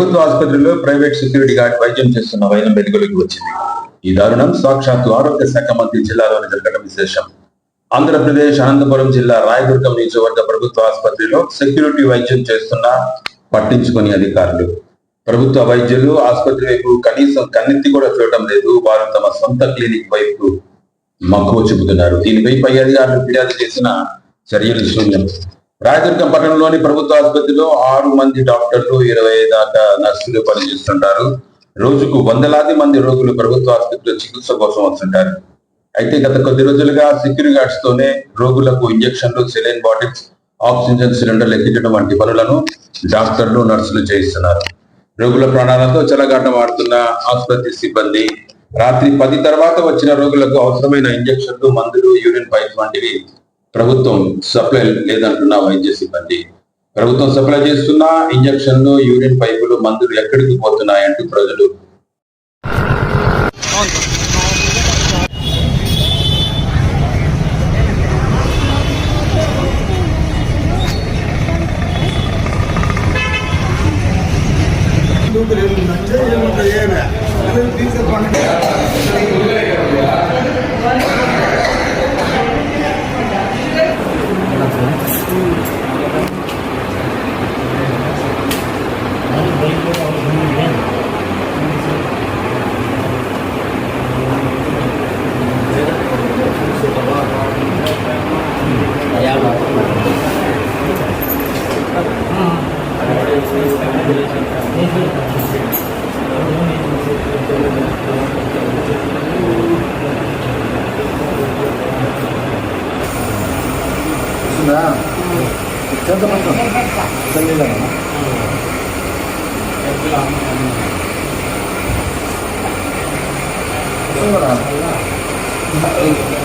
ప్రభుత్వ ఆసుపత్రిలో private security guard వైద్యం చేస్తున్న వైనం వెలుగులోకి వచ్చింది. ఈ దారుణం సాక్షాత్తు ఆరోగ్య శాఖ మంత్రి జిల్లాలోని జరగడం విశేషం. ఆంధ్రప్రదేశ్ అనంతపురం జిల్లా రాయదుర్గం నియోజకవర్గ ప్రభుత్వ ఆసుపత్రిలో సెక్యూరిటీ వైద్యం చేస్తున్న పట్టించుకుని అధికారులు. ప్రభుత్వ వైద్యులు ఆసుపత్రి వైపు కనీసం కన్నెత్తి కూడా చూడటం లేదు. వారు తమ సొంత క్లినిక్ వైపు మక్కువ చూపుతున్నారు. దీనిపై పై అధికారులు ఫిర్యాదు చేసిన చర్యలు శూన్యం. రాయదుర్గం పట్టణంలోని ప్రభుత్వ ఆసుపత్రిలో ఆరు మంది డాక్టర్లు ఇరవై దాకా నర్సులు పనిచేస్తుంటారు. రోజుకు వందలాది మంది రోగులు ప్రభుత్వ ఆసుపత్రిలో చికిత్స కోసం వస్తుంటారు. అయితే గత కొద్ది రోజులుగా సెక్యూరి గార్డ్స్ తోనే రోగులకు ఇంజక్షన్లు సెలైన్ బాటిల్స్ ఆక్సిజన్ సిలిండర్లు ఎక్కించడం వంటి పనులను డాక్టర్లు నర్సులు చేయిస్తున్నారు. రోగుల ప్రాణాలతో చెలగాటం ఆడుతున్న ఆసుపత్రి సిబ్బంది రాత్రి పది తర్వాత వచ్చిన రోగులకు అవసరమైన ఇంజక్షన్లు మందులు యూరిన్ పైప్ వంటివి ప్రభుత్వం సప్లై లేదంటున్న వైద్య సిబ్బంది. ప్రభుత్వం సప్లై చేస్తున్న ఇంజక్షన్లు యూరిన్ పైపులు మందులు ఎక్కడికి పోతున్నాయంటూ ప్రజలు. na. Diyan ka lang. Dali lang. Ito lang. Ito lang.